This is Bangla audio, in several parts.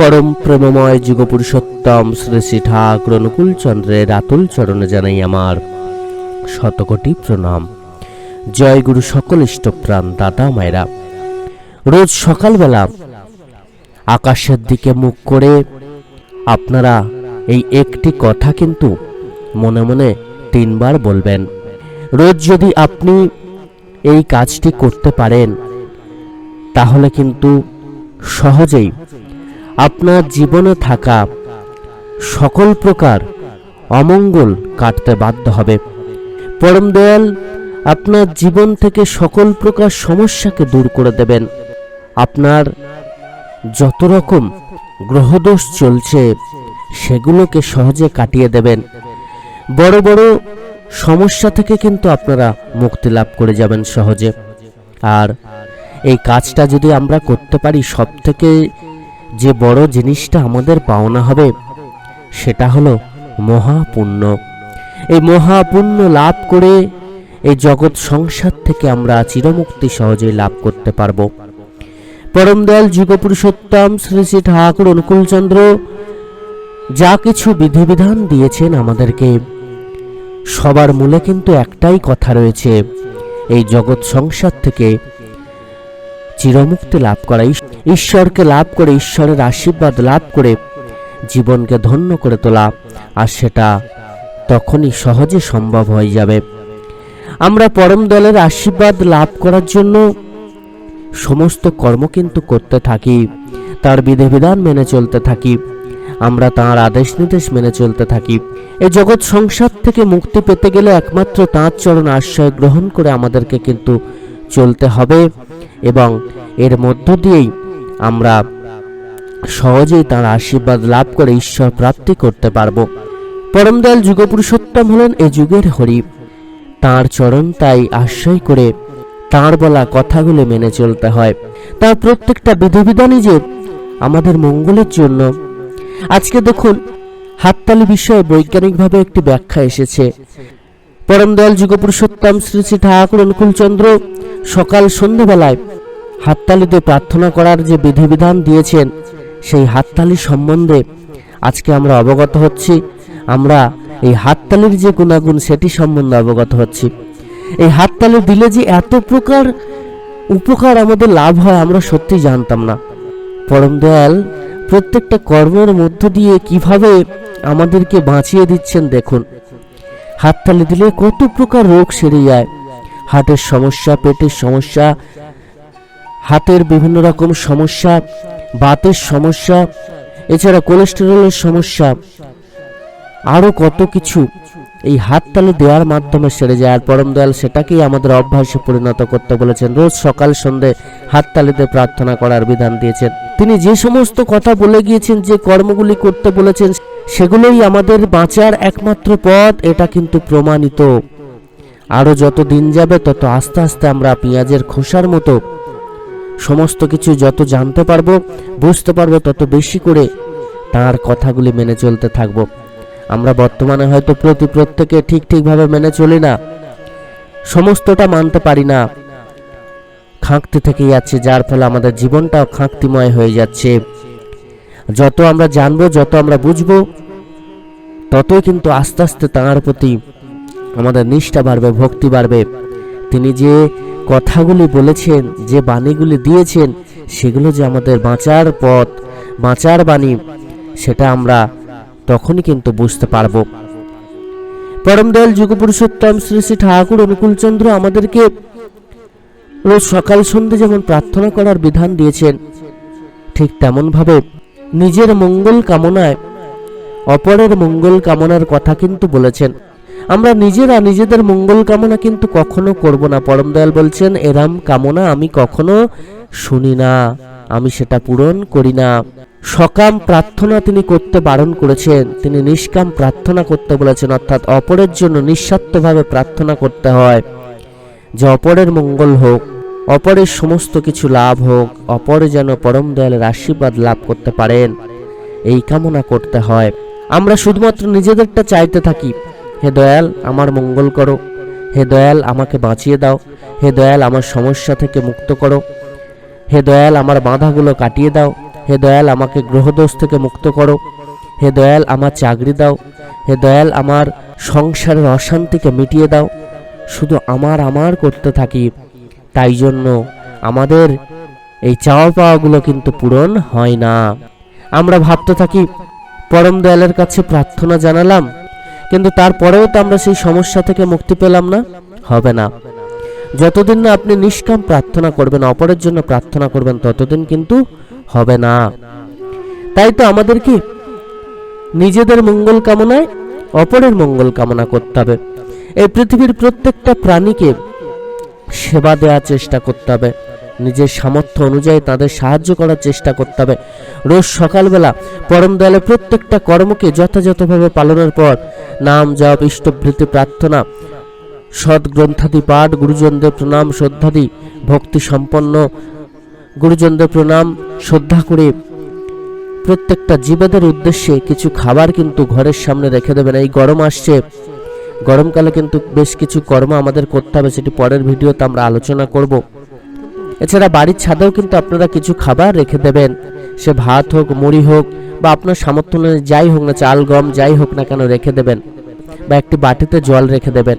পরম প্রেমময় যুগপুরুষোত্তম শ্রী শ্রী ঠাকুর অনুকূল চন্দ্রের আতুল চরণে জানাই আমার শতকোটি প্রণাম। জয় গুরু সকল ইষ্টপ্রাণ দাদা মায়েরা। রোজ সকালবেলা আকাশের দিকে মুখ করে আপনারা এই একটি কথা কিন্তু মনে মনে তিনবার বলবেন। রোজ যদি আপনি এই কাজটি করতে পারেন, তাহলে কিন্তু সহজেই আপনার জীবনে থাকা সকল প্রকার অমঙ্গল কাটতে বাধ্য হবে। পরম দয়াল, আপনার জীবন থেকে সকল প্রকার সমস্যাকে দূর করে দেবেন। আপনার যত রকম গ্রহদোষ চলছে, সেগুলোকে সহজে কাটিয়ে দেবেন। বড় বড় সমস্যা থেকে কিন্তু আপনারা মুক্তি লাভ করে যাবেন সহজে। আর এই কাজটা যদি আমরা করতে পারি সব থেকে যে বড় জিনিসটা আমাদের পাওনা হবে, সেটা হলো মহাপুণ্য। এই মহাপুণ্য লাভ করে এই জগৎ সংসার থেকে আমরা চিরমুক্তি সহজেই লাভ করতে পারব। পরম দয়াল যুগপুরুষোত্তম শ্রী শ্রী ঠাকুর অনুকূলচন্দ্র যা কিছু বিধিবিধান দিয়েছেন আমাদেরকে, সবার মূলে কিন্তু একটাই কথা রয়েছে, এই জগৎ সংসার থেকে চিরমুক্তি লাভ করা ইস- ঈশ্বরকে লাভ করে, ঈশ্বরের আশীর্বাদ লাভ করে, জীবনকে ধন্য করে তোলা। আর সেটা তখনই সহজে সম্ভব হয়ে যাবে। আমরা পরম দলের আশীর্বাদ লাভ করার জন্য সমস্ত কর্ম কিন্তু করতে থাকি, তার বিধিবিধান মেনে চলতে থাকি, আমরা তাঁর আদেশ নির্দেশ মেনে চলতে থাকি। এই জগৎ সংসার থেকে মুক্তি পেতে গেলে একমাত্র তাঁর চরণ আশ্রয় গ্রহণ করে আমাদেরকে কিন্তু চলতে হবে এবং এর মধ্য দিয়েই আমরা সহজেই তাঁর আশীর্বাদ লাভ করে ঈশ্বর প্রাপ্তি করতে পারব। পরম দয়াল যুগপুরুষোত্তম হলেন এই যুগের হরি। তাঁর চরণ তাই আশ্রয় করে তাঁর বলা কথাগুলো মেনে চলতে হয়। তার প্রত্যেকটা বিধিবিধানই যে আমাদের মঙ্গলের জন্য। আজকে দেখুন, হাততালি বিষয়ে বৈজ্ঞানিকভাবে একটি ব্যাখ্যা এসেছে। পরম দয়াল যুগপুরুষোত্তম শ্রী শ্রী ঠাকুর অনুকূলচন্দ্র সকাল সন্ধ্যেবেলায় হাততালিতে প্রার্থনা করার যে বিধিবিধান দিয়েছেন, সেই হাততালি সম্বন্ধে আজকে আমরা অবগত হচ্ছি। আমরা এই হাততালির যে গুণাগুণ, সেটি সম্বন্ধে অবগত হচ্ছি। এই হাততালি দিলে যে এত প্রকার উপকার আমাদের লাভ হয়, আমরা সত্যি জানতাম না। পরম দয়াল, প্রত্যেকটা কর্মের মধ্য দিয়ে কীভাবে আমাদেরকে বাঁচিয়ে দিচ্ছেন দেখুন। হাততালি দিলে কত প্রকার রোগ সেরে যায়। হার্টের সমস্যা, পেটের সমস্যা হাতের বিভিন্ন রকম সমস্যা, বাতের সমস্যা, এছাড়া কোলেস্টেরলের সমস্যা আরও কত কিছু এই হাততালি দেওয়ার মাধ্যমে সেরে যায়। আর পরম দয়াল সেটাকেই আমাদের অভ্যাসে পরিণত করতে বলেছেন। রোজ সকাল সন্ধে হাততালিতে প্রার্থনা করার বিধান দিয়েছেন। তিনি যে সমস্ত কথা বলে গিয়েছেন, যে কর্মগুলি করতে বলেছেন, সেগুলোই আমাদের বাঁচার একমাত্র পথ। এটা কিন্তু প্রমাণিত। আরও যত দিন যাবে, তত আস্তে আস্তে আমরা পেঁয়াজের খোসার মতো সমস্ত কিছু যত জানতে পারব, বুঝতে পারব, তত বেশি করে তার কথাগুলি মেনে চলতে থাকব। আমরা বর্তমানে হয়তো প্রতি প্রত্যেকে ঠিক ঠিকভাবে মেনে চলি না। সমস্তটা মানতে পারি না। খাঁকতে থেকে যাচ্ছে যার ফলে আমাদের জীবনটাও খাঁকতিময় হয়ে যাচ্ছে। যত আমরা জানব, যত আমরা বুঝব, ততই কিন্তু আস্তে আস্তে তাঁর প্রতি আমাদের নিষ্ঠা বাড়বে, ভক্তি বাড়বে। তিনি যে কথাগুলি বলেছেন, যে বাণীগুলি দিয়েছেন, সেগুলো যে আমাদের বাঁচার পথ, বাঁচার বাণী, সেটা আমরা তখনই কিন্তু বুঝতে পারব। পরম দয়াল যুগপুরুষোত্তম শ্রী শ্রী ঠাকুর অনুকূলচন্দ্র আমাদেরকে রোজ সকাল সন্ধে যেমন প্রার্থনা করার বিধান দিয়েছেন, ঠিক তেমনভাবে নিজের মঙ্গল কামনায় অপরের মঙ্গল কামনার কথা কিন্তু বলেছেন। আমরা নিজেরা নিজেদের মঙ্গল কামনা কিন্তু কখনো করব না। পরম দয়াল বলছেন, এরাম কামনা আমি কখনো শুনি না। আমি সেটা পূরণ করি না। সকাম প্রার্থনা তিনি করতে বারণ করেছেন। তিনি নিষ্কাম প্রার্থনা করতে বলেছেন, অর্থাৎ অপরের জন্য নিঃস্বার্থভাবে প্রার্থনা করতে হয়, যে অপরের মঙ্গল হোক, অপরের সমস্ত কিছু লাভ হোক, অপরে যেন পরম দয়ালের আশীর্বাদ লাভ করতে পারেন। এই কামনা করতে হয়। আমরা শুধুমাত্র নিজেদেরটা চাইতে থাকি। হে দয়াল, আমার মঙ্গল করো। হে দয়াল, আমাকে বাঁচিয়ে দাও। হে দয়াল, আমার সমস্যা থেকে মুক্ত করো। হে দয়াল, আমার বাঁধাগুলো কাটিয়ে দাও। হে দয়াল, আমাকে গ্রহদোষ থেকে মুক্ত করো। হে দয়াল, আমার চাকরি দাও। হে দয়াল, আমার সংসারের অশান্তিকে মিটিয়ে দাও। শুধু আমার আমার করতে থাকি। তাই জন্য আমাদের এই চাওয়া পাওয়াগুলো কিন্তু পূরণ হয় না। আমরা ভাবতে থাকি, পরম দয়ালের কাছে প্রার্থনা জানালাম কিন্তু তারপরেও তো আমরা সেই সমস্যা থেকে মুক্তি পেলাম না? হবে না। যতদিন না আপনি নিষ্কাম প্রার্থনা করবেন, অপরের জন্য প্রার্থনা করবেন, ততদিন কিন্তু হবে না। তাই তো আমাদের কি নিজেদের মঙ্গল কামনায় অপরের মঙ্গল কামনা করতে হবে। এই পৃথিবীর প্রত্যেকটা প্রাণীকে সেবা দেওয়ার চেষ্টা করতে হবে। নিজের সামর্থ্য অনুযায়ী তাদের সাহায্য করার চেষ্টা করতে হবে। রোজ সকালবেলা পরম দয়ালে প্রত্যেকটা কর্মকে যথাযথভাবে পালনের পর নাম জপ ইষ্টভৃতি প্রার্থনা। সৎ গ্রন্থাদি পাঠ, গুরুজনদের প্রণাম, শ্রদ্ধাদি ভক্তি সম্পন্ন। গুরুজনদের প্রণাম, শ্রদ্ধা করে প্রত্যেকটা জীবেদের উদ্দেশ্যে কিছু খাবার কিন্তু ঘরের সামনে রেখে দেবেন। এই গরম আসছে। গরমকালে কিন্তু বেশ কিছু কর্ম আমাদের করতে হবে, সেটি পরের ভিডিওতে আমরা আলোচনা করব। এছাড়া বাড়ির ছাদেও কিন্তু আপনারা কিছু খাবার রেখে দেবেন। সে ভাত হোক, মুড়ি হোক বা আপনার সামর্থ্য অনুযায়ী যাই হোক না, চাল, গম, যাই হোক না কেন রেখে দেবেন বা একটি বাটিতে জল রেখে দেবেন।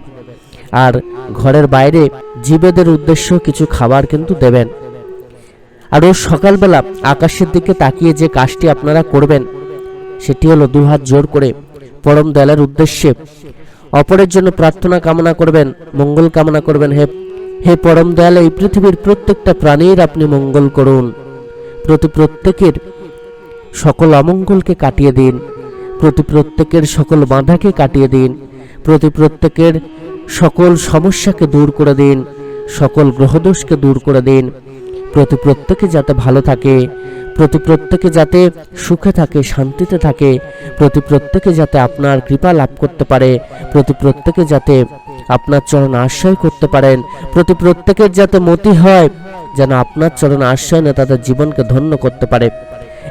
আর ঘরের বাইরে জীবেদের উদ্দেশ্য কিছু খাবার কিন্তু দেবেন। আর রোজ সকালবেলা আকাশের দিকে তাকিয়ে যে কাজটি আপনারা করবেন, সেটি হলো দুহাত জোর করে পরম দয়ালের উদ্দেশ্যে অপরের জন্য প্রার্থনা কামনা করবেন, মঙ্গল কামনা করবেন। হে হে পরম দয়াল, এই পৃথিবীর প্রত্যেকটা প্রাণীর আপনি মঙ্গল করুন। প্রতি প্রত্যেকের সকল অমঙ্গলকে কাটিয়ে দিন। প্রতি প্রত্যেকের সকল বাধাকে কাটিয়ে দিন। প্রতি প্রত্যেকের সকল সমস্যাকে দূর করে দিন। সকল গ্রহদোষকে দূর করে দিন। প্রতি প্রত্যেকে যাতে ভালো থাকে, প্রতি প্রত্যেকে যাতে সুখে থাকে, শান্তিতে থাকে, প্রতি প্রত্যেকে যাতে আপনার কৃপা লাভ করতে পারে, প্রতি প্রত্যেকে যাতে আপনার চরণ আশ্রয় করতে পারেন, প্রতি প্রত্যেকের যাতে মতি হয় যেন আপনার চরণ আশ্রয় না তাদের জীবনকে ধন্য করতে পারে।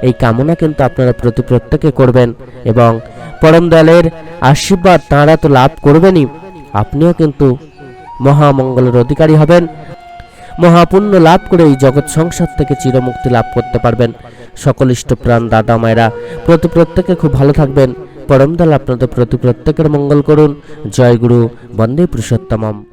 এই কামনা কিন্তু আপনারা প্রতি প্রত্যেকে করবেন এবং পরম দলের আশীর্বাদ তাঁরা তো লাভ করবেনই। আপনিও কিন্তু মহামঙ্গলের অধিকারী হবেন। মহাপুণ্য লাভ করে এই জগৎ সংসার থেকে চিরমুক্তি লাভ করতে পারবেন। সকল ইষ্টপ্রাণ দাদা মায়েরা, প্রতি প্রত্যেকে খুব ভালো থাকবেন। পরমদাল আপনাদের প্রতি প্রত্যেকের মঙ্গল করুন। জয় গুরু, বন্দে পুরুষোত্তমম।